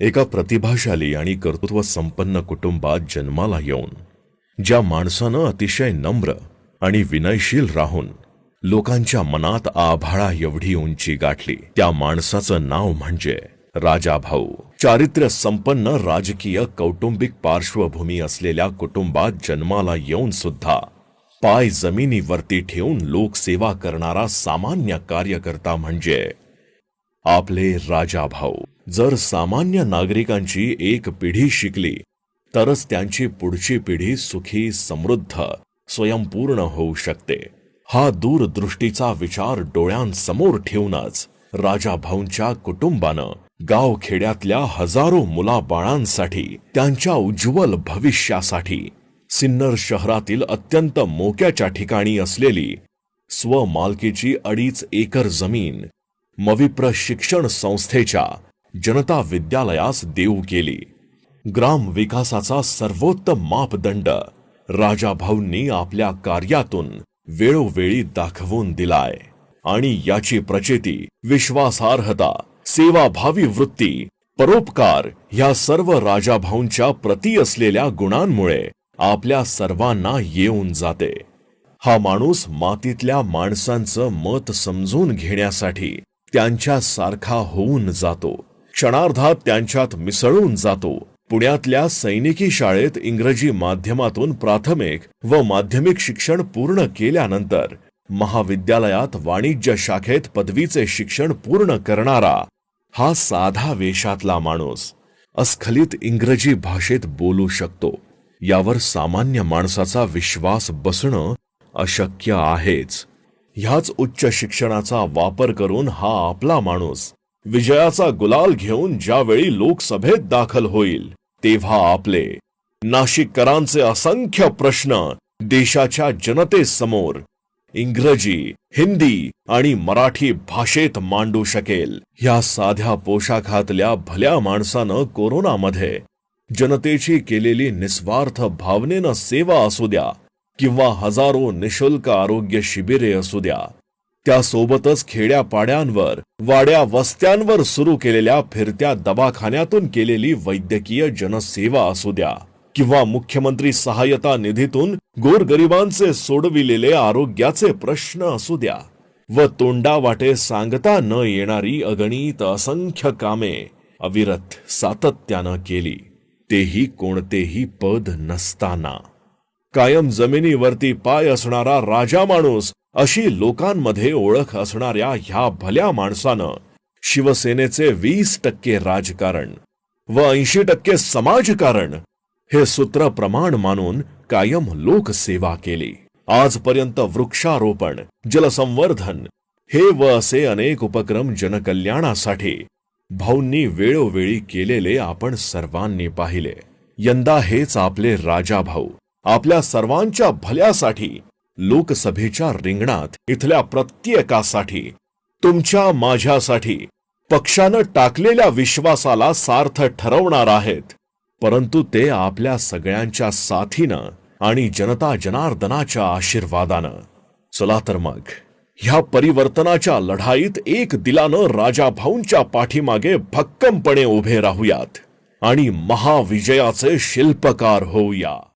एका प्रतिभाशाली आणि कर्तृत्व संपन्न कुटुंबात जन्माला येऊन ज्या माणसानं अतिशय नम्र आणि विनयशील राहून लोकांच्या मनात आभाळा एवढी उंची गाठली त्या माणसाचं नाव म्हणजे राजा भाऊ. चारित्र्य संपन्न राजकीय कौटुंबिक पार्श्वभूमी असलेल्या कुटुंबात जन्माला येऊन सुद्धा पाय जमिनीवरती ठेवून लोकसेवा करणारा सामान्य कार्यकर्ता म्हणजे आपले राजा भाऊ. जर सामान्य नागरिकांची एक पिढी शिकली तरच त्यांची पुढची पिढी सुखी समृद्ध स्वयंपूर्ण होऊ शकते. हा दूरदृष्टीचा विचार डोळ्यांसमोर ठेवूनच राजा भाऊंच्या कुटुंबानं गावखेड्यातल्या हजारो मुलाबाळांसाठी त्यांच्या उज्ज्वल भविष्यासाठी सिन्नर शहरातील अत्यंत मोक्याच्या ठिकाणी असलेली स्वमालकीची अडीच एकर जमीन मविप्र शिक्षण संस्थेच्या जनता विद्यालयास देऊ केली ग्राम विकासाचा सर्वोत्तम मापदंड राजाभाऊंनी आपल्या कार्यातून वेळोवेळी दाखवून दिलाय. आणि याची प्रचेती विश्वासार्हता सेवाभावी वृत्ती परोपकार ह्या सर्व राजाभाऊंच्या प्रती असलेल्या गुणांमुळे आपल्या सर्वांना येऊन जाते. हा माणूस मातीतल्या माणसांचं मत समजून घेण्यासाठी त्यांच्या सारखा होऊन जातो. क्षणार्धात त्यांच्यात मिसळून जातो. पुण्यातल्या सैनिकी शाळेत इंग्रजी माध्यमातून प्राथमिक व माध्यमिक शिक्षण पूर्ण केल्यानंतर महाविद्यालयात वाणिज्य शाखेत पदवीचे शिक्षण पूर्ण करणारा हा साधा वेशातला माणूस अस्खलित इंग्रजी भाषेत बोलू शकतो. यावर सामान्य माणसाचा विश्वास बसणं अशक्य आहेच. ह्याच उच्च शिक्षणाचा वापर करून हा आपला माणूस विजयाचा गुलाल घेऊन ज्यावेळी लोकसभेत दाखल होईल तेव्हा आपले नाशिककरांचे असंख्य प्रश्न देशाच्या जनतेसमोर इंग्रजी हिंदी आणि मराठी भाषेत मांडू शकेल. ह्या साध्या पोशाखातल्या भल्या माणसानं कोरोनामध्ये जनतेची केलेली निस्वार्थ भावनेनं सेवा असू द्या किंवा हजारो निशुल्क आरोग्य शिबिरे असू द्या त्यासोबतच खेड्यापाड्यांवर वाड्या वस्त्यांवर सुरू केलेल्या फिरत्या दवाखान्यातून केलेली वैद्यकीय जनसेवा असू द्या किंवा मुख्यमंत्री सहाय्यता निधीतून गोरगरिबांचे सोडविलेले आरोग्याचे प्रश्न असू द्या व तोंडावाटे सांगता न येणारी अगणित असंख्य कामे अविरत सातत्यानं केली. तेही कोणतेही पद नसताना. कायम जमिनीवरती पाय असणारा राजा माणूस अशी लोकांमध्ये ओळख असणाऱ्या ह्या भल्या माणसानं शिवसेनेचे वीस टक्के राजकारण व ऐंशी टक्के समाजकारण हे सूत्र प्रमाण मानून कायम लोकसेवा केली. आजपर्यंत वृक्षारोपण जलसंवर्धन हे व असे अनेक उपक्रम जनकल्याणासाठी भाऊंनी वेळोवेळी केलेले आपण सर्वांनी पाहिले. यंदा हेच आपले राजा भाऊ आपल्या सर्वांच्या भल्यासाठी लोकसभेच्या रिंगणात इथल्या प्रत्येकासाठी तुमच्या माझ्यासाठी पक्षानं टाकलेल्या विश्वासाला सार्थ ठरवणार आहेत. परंतु ते आपल्या सगळ्यांच्या साथीनं आणि जनता जनार्दनाच्या आशीर्वादानं. चला तर मग ह्या परिवर्तनाच्या लढाईत एक दिलानं राजा भाऊंच्या पाठीमागे भक्कमपणे उभे राहूयात आणि महाविजयाचे शिल्पकार होऊया.